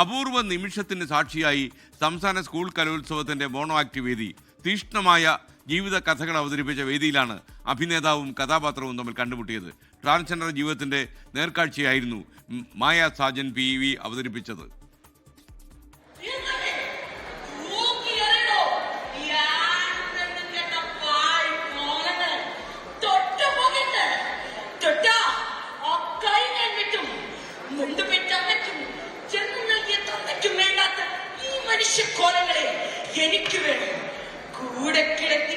അപൂർവ നിമിഷത്തിന് സാക്ഷിയായി സംസ്ഥാന സ്കൂൾ കലോത്സവത്തിന്റെ മോണോ ആക്ട് വേദി തീഷ്ണമായ ജീവിത കഥകൾ അവതരിപ്പിച്ച വേദിയിലാണ് അഭിനേതാവും കഥാപാത്രവും തമ്മിൽ കണ്ടുമുട്ടിയത്. ട്രാൻസ്ജെൻഡർ ജീവിതത്തിന്റെ നേർക്കാഴ്ചയായിരുന്നു മായ സാജൻ പി അവതരിപ്പിച്ചത്. കൂടെ കിടത്തി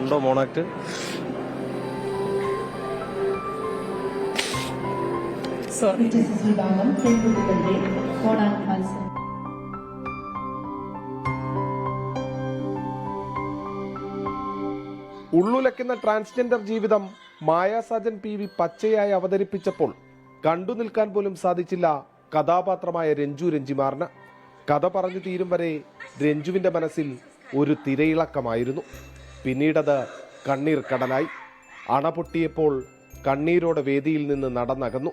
കണ്ടോ മോണാക്ട് മത്സരം ഉള്ളുലയ്ക്കുന്ന ട്രാൻസ്ജെൻഡർ ജീവിതം മായാസാജൻ പി വി പച്ചയായി അവതരിപ്പിച്ചപ്പോൾ കണ്ടു നിൽക്കാൻ പോലും സാധിച്ചില്ല കഥാപാത്രമായ രഞ്ജു രഞ്ജിമാറിന്. കഥ പറഞ്ഞു തീരും വരെ രഞ്ജുവിന്റെ മനസ്സിൽ ഒരു തിരയിളക്കമായിരുന്നു. പിന്നീടത് കണ്ണീർ കടലായി. അണ പൊട്ടിയപ്പോൾ കണ്ണീരോടെ വേദിയിൽ നിന്ന് നടന്നകന്നു.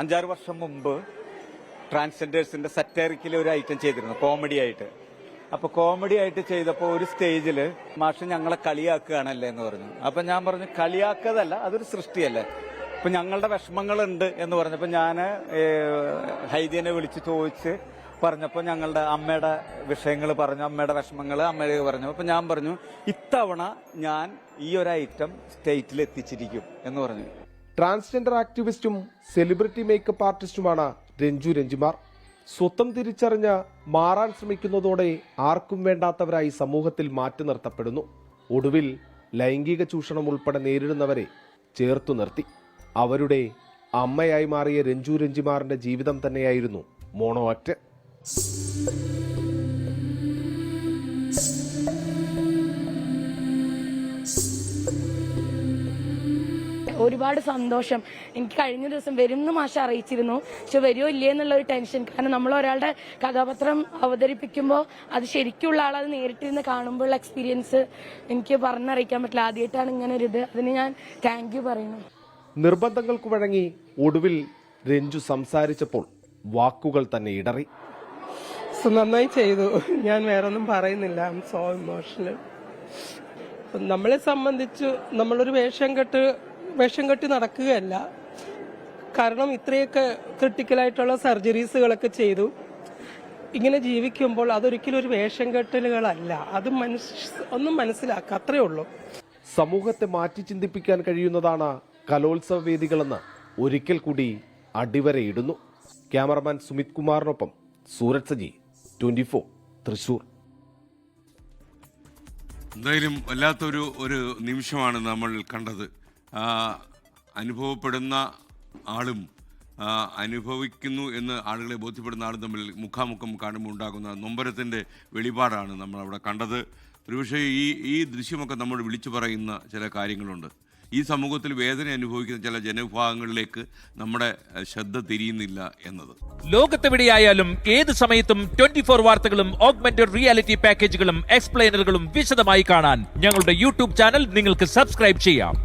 അഞ്ചാറ് വർഷം മുമ്പ് ട്രാൻസ്ജെൻഡേഴ്സിന്റെ സറ്ററിക്കിൽ ഒരു ഐറ്റം ചെയ്തിരുന്നു കോമഡി ആയിട്ട്. അപ്പൊ കോമഡി ആയിട്ട് ചെയ്തപ്പോൾ ഒരു സ്റ്റേജിൽ മാഷ് ഞങ്ങളെ കളിയാക്കുകയാണല്ലേ എന്ന് പറഞ്ഞു. അപ്പൊ ഞാൻ പറഞ്ഞു കളിയാക്കതല്ല അതൊരു സൃഷ്ടിയല്ലേ? അപ്പൊ ഞങ്ങളുടെ വിഷമങ്ങളുണ്ട് എന്ന് പറഞ്ഞപ്പോൾ ഞാൻ ഹൈദിയനെ വിളിച്ച് ചോദിച്ച് പറഞ്ഞപ്പോൾ ഞങ്ങളുടെ അമ്മയുടെ വിഷയങ്ങൾ പറഞ്ഞു അമ്മയുടെ വിഷമങ്ങൾ അമ്മയുടെ പറഞ്ഞു. അപ്പൊ ഞാൻ പറഞ്ഞു ഇത്തവണ ഞാൻ ഈ ഒരു ഐറ്റം സ്റ്റേറ്റിൽ എത്തിച്ചിരിക്കും എന്ന് പറഞ്ഞു. ട്രാൻസ്ജെൻഡർ ആക്ടിവിസ്റ്റും സെലിബ്രിറ്റി മേക്കപ്പ് ആർട്ടിസ്റ്റുമാണ് രഞ്ജു രഞ്ജിമാർ. സ്വത്തം തിരിച്ചറിഞ്ഞ് മാറാൻ ശ്രമിക്കുന്നതോടെ ആർക്കും വേണ്ടാത്തവരായി സമൂഹത്തിൽ മാറ്റി നിർത്തപ്പെടുന്നു. ഒടുവിൽ ലൈംഗിക ചൂഷണം ഉൾപ്പെടെ നേരിടുന്നവരെ ചേർത്തു നിർത്തി. അവരുടെ അമ്മയായി മാറിയ രഞ്ജു രഞ്ജിമാറിന്റെ ജീവിതം തന്നെയായിരുന്നു മോണോ ആക്ട് ഒരുപാട് സന്തോഷം. എനിക്ക് കഴിഞ്ഞ ദിവസം വരും എന്ന് മാഷ അറിയിച്ചിരുന്നു. പക്ഷെ വരുമോ ഇല്ലേ എന്നുള്ള ഒരു ടെൻഷൻ. കാരണം നമ്മൾ ഒരാളുടെ കഥാപാത്രം അവതരിപ്പിക്കുമ്പോൾ അത് ശരിക്കുള്ള ആൾ അത് നേരിട്ടിരുന്ന് കാണുമ്പോഴുള്ള എക്സ്പീരിയൻസ് എനിക്ക് പറഞ്ഞറിയിക്കാൻ പറ്റില്ല. ആദ്യമായിട്ടാണ് ഇങ്ങനെ ഒരു ഇത്. അതിന് ഞാൻ താങ്ക് യു പറയുന്നു. നിർബന്ധങ്ങൾക്ക് വഴങ്ങി ഒടുവിൽ രഞ്ജു സംസാരിച്ചപ്പോൾ വാക്കുകൾ തന്നെ ഇടറി. നന്നായി ചെയ്തു. ഞാൻ വേറൊന്നും പറയുന്നില്ല. ഐ എം സോ ഇമോഷണൽ നമ്മളെ സംബന്ധിച്ച് നമ്മളൊരു വേഷം കെട്ട് വേഷം കെട്ടി നടക്കുകയല്ല. കാരണം ഇത്രയൊക്കെ ക്രിട്ടിക്കലായിട്ടുള്ള സർജറീസുകളൊക്കെ ചെയ്തു. ഇങ്ങനെ ജീവിക്കുമ്പോൾ അതൊരിക്കലും ഒരു വേഷം കെട്ടലുകളല്ല. അത് മനസ് ഒന്നും മനസ്സിലാക്കുക അത്രേ ഉള്ളൂ. സമൂഹത്തെ മാറ്റി ചിന്തിപ്പിക്കാൻ കഴിയുന്നതാണ് കലോത്സവ വേദികളെന്ന് ഒരിക്കൽ കൂടി അടിവരയിടുന്നു ക്യാമറമാൻ സുമിത് കുമാറിനൊപ്പം സൂരജ് സജി ട്വന്റി ഫോർ തൃശൂർ. എന്തായാലും വല്ലാത്തൊരു ഒരു നിമിഷമാണ് നമ്മൾ കണ്ടത്. അനുഭവപ്പെടുന്ന ആളും അനുഭവിക്കുന്നു എന്ന് ആളുകളെ ബോധ്യപ്പെടുന്ന ആളും തമ്മിൽ മുഖാമുഖം കാണുമ്പോൾ ഉണ്ടാകുന്ന നൊമ്പരത്തിന്റെ വെളിപാടാണ് നമ്മൾ അവിടെ കണ്ടത്. ഒരുപക്ഷെ ഈ ഈ ദൃശ്യമൊക്കെ നമ്മൾ വിളിച്ചു പറയുന്ന ചില കാര്യങ്ങളുണ്ട്. ഈ സമൂഹത്തിൽ വേദന അനുഭവിക്കുന്ന ചില ജനവിഭാഗങ്ങളിലേക്ക് നമ്മുടെ ശ്രദ്ധ തിരിയുന്നില്ല എന്നത്. ലോകത്തെവിടെയായാലും ഏത് സമയത്തും ട്വന്റി ഫോർ വാർത്തകളും ഓഗ്മെന്റഡ് റിയാലിറ്റി പാക്കേജുകളും എക്സ്പ്ലെയിനറുകളും വിശദമായി കാണാൻ ഞങ്ങളുടെ യൂട്യൂബ് ചാനൽ നിങ്ങൾക്ക് സബ്സ്ക്രൈബ് ചെയ്യാം.